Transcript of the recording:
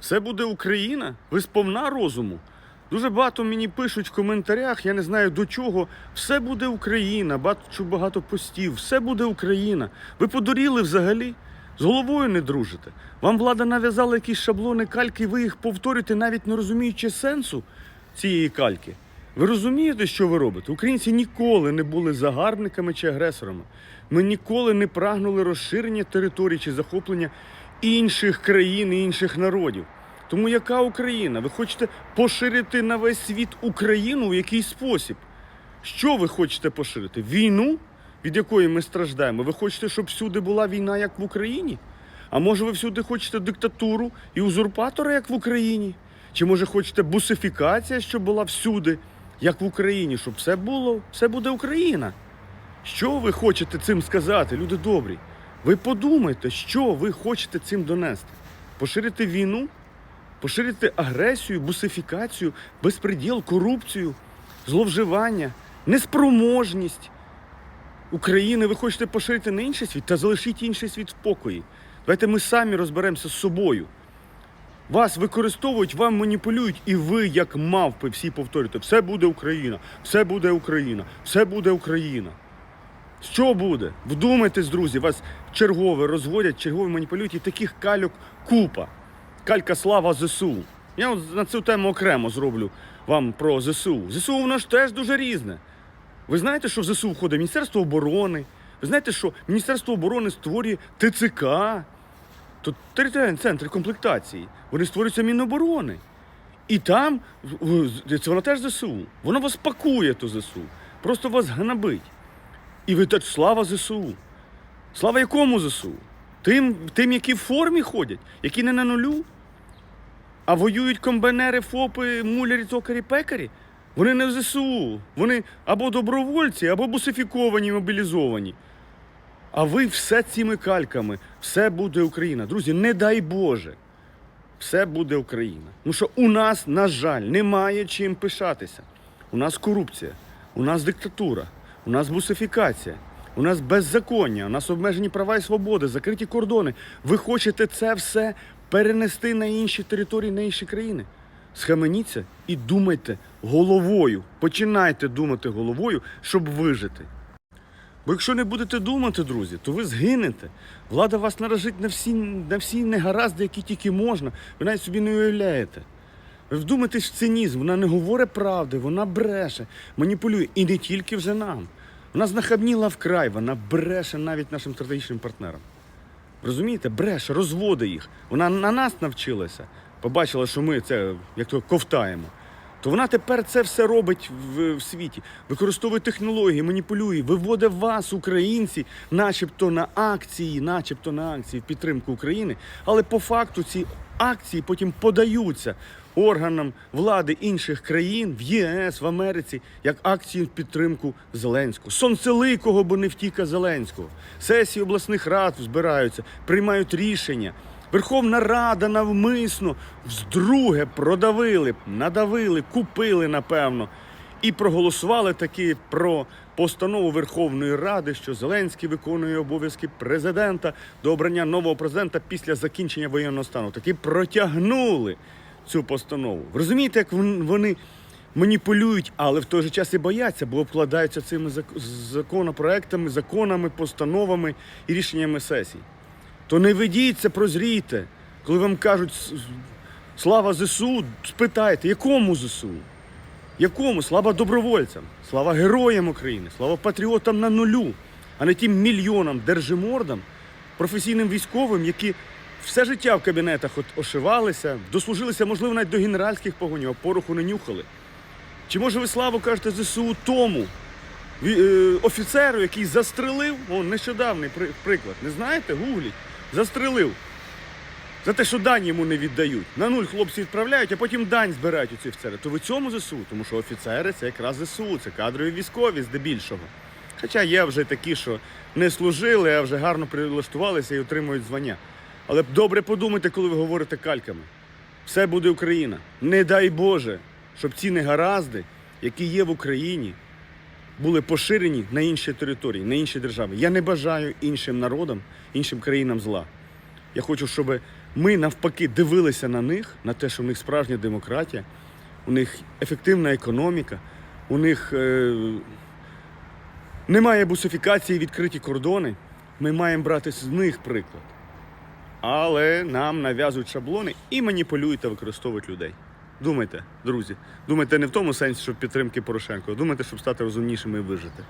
Все буде Україна? Ви сповна розуму? Дуже багато мені пишуть в коментарях, я не знаю до чого. Все буде Україна, бачу багато постів, все буде Україна. Ви подуріли взагалі? З головою не дружите. Вам влада нав'язала якісь шаблони кальки, ви їх повторюєте, навіть не розуміючи сенсу цієї кальки. Ви розумієте, що ви робите? Українці ніколи не були загарбниками чи агресорами. Ми ніколи не прагнули розширення територій чи захоплення інших країн інших народів. Тому яка Україна? Ви хочете поширити на весь світ Україну в який спосіб? Що ви хочете поширити? Війну, від якої ми страждаємо? Ви хочете, щоб всюди була війна, як в Україні? А може ви всюди хочете диктатуру і узурпатора, як в Україні? Чи може хочете бусифікація, щоб була всюди, як в Україні, щоб все було, все буде Україна? Що ви хочете цим сказати, люди добрі? Ви подумайте, що ви хочете цим донести? Поширити війну? Поширити агресію, бусифікацію, безпреділ, корупцію, зловживання, неспроможність України ви хочете поширити на інший світ та залишіть інший світ в покої. Давайте ми самі розберемося з собою. Вас використовують, вам маніпулюють, і ви, як мавпи, всі повторюєте, все буде Україна, все буде Україна, все буде Україна. Що буде? Вдумайтесь, друзі, вас чергове розводять, чергове маніпулюють, і таких кальок купа. Калька слава ЗСУ. Я на цю тему окремо зроблю вам про ЗСУ. ЗСУ воно ж теж дуже різне. Ви знаєте, що в ЗСУ входить Міністерство оборони. Ви знаєте, що Міністерство оборони створює ТЦК, то територіальні центри комплектації. Вони створюються Міноборони. І там це воно теж ЗСУ. Воно вас пакує, то ЗСУ. Просто вас гнобить. І ви так слава ЗСУ. Слава якому ЗСУ? Тим, тим, які в формі ходять, які не на нулю, а воюють комбайнери, ФОПи, мулярі, цокарі, пекарі. Вони не в ЗСУ. Вони або добровольці, або бусифіковані, мобілізовані. А ви все цими кальками, все буде Україна. Друзі, не дай Боже. Все буде Україна. Ну що у нас, на жаль, немає чим пишатися. У нас корупція, у нас диктатура, у нас бусифікація, у нас беззаконня, у нас обмежені права і свободи, закриті кордони. Ви хочете це все перенести на інші території, на інші країни? Схаменіться і думайте головою. Починайте думати головою, щоб вижити. Бо якщо не будете думати, друзі, то ви згинете. Влада вас наражить на всі, на всі негаразди, які тільки можна. Ви навіть собі не уявляєте. Ви вдумайтесь в цинізм, вона не говорить правди, вона бреше, маніпулює. І не тільки вже нам. Вона знахабніла вкрай, вона бреше навіть нашим стратегічним партнерам. Розумієте, бреше, розводить їх. Вона на нас навчилася, побачила, що ми це як то ковтаємо. То вона тепер це все робить в, в світі, використовує технології, маніпулює, виводить вас, українці, начебто на акції, начебто на акції в підтримку України. Але по факту ці акції потім подаються органам влади інших країн в ЄС, в Америці, як акції в підтримку Зеленського. Сонцеликого, бо не втіка Зеленського. Сесії обласних рад збираються, приймають рішення. Верховна Рада навмисно вдруге продавили, надавили, купили, напевно, і проголосували таки про постанову Верховної Ради, що Зеленський виконує обов'язки президента до обрання нового президента після закінчення воєнного стану. Таки протягнули цю постанову. Ви розумієте, як вони маніпулюють, але в той же час і бояться, бо обкладаються цими законопроектами, законами, постановами і рішеннями сесій. То не ведіться, прозрійте. Коли вам кажуть слава ЗСУ, спитайте, якому ЗСУ? Якому? Слава добровольцям, слава героям України, слава патріотам на нулю, а не тим мільйонам держимордам, професійним військовим, які все життя в кабінетах от ошивалися, дослужилися, можливо, навіть до генеральських погонів, а пороху не нюхали. Чи може ви славу кажете ЗСУ тому е, офіцеру, який застрелив, о, нещодавний приклад, не знаєте? Гугліть, застрелив. За те, що дань йому не віддають. На нуль хлопці відправляють, а потім дань збирають у ці офіцери. То ви цьому ЗСУ, тому що офіцери це якраз ЗСУ, це кадрові військові здебільшого. Хоча є вже такі, що не служили, а вже гарно прилаштувалися і отримують звання. Але добре подумайте, коли ви говорите кальками. Все буде Україна. Не дай Боже, щоб ці негаразди, які є в Україні, були поширені на інші території, на інші держави. Я не бажаю іншим народам, іншим країнам зла. Я хочу, щоб ми навпаки дивилися на них, на те, що в них справжня демократія, у них ефективна економіка, у них е, немає бусифікації, відкриті кордони. Ми маємо брати з них приклад. Але нам нав'язують шаблони і маніпулюють та використовують людей. Думайте, друзі, думайте не в тому сенсі, щоб підтримки Порошенко, думайте, щоб стати розумнішими і вижити.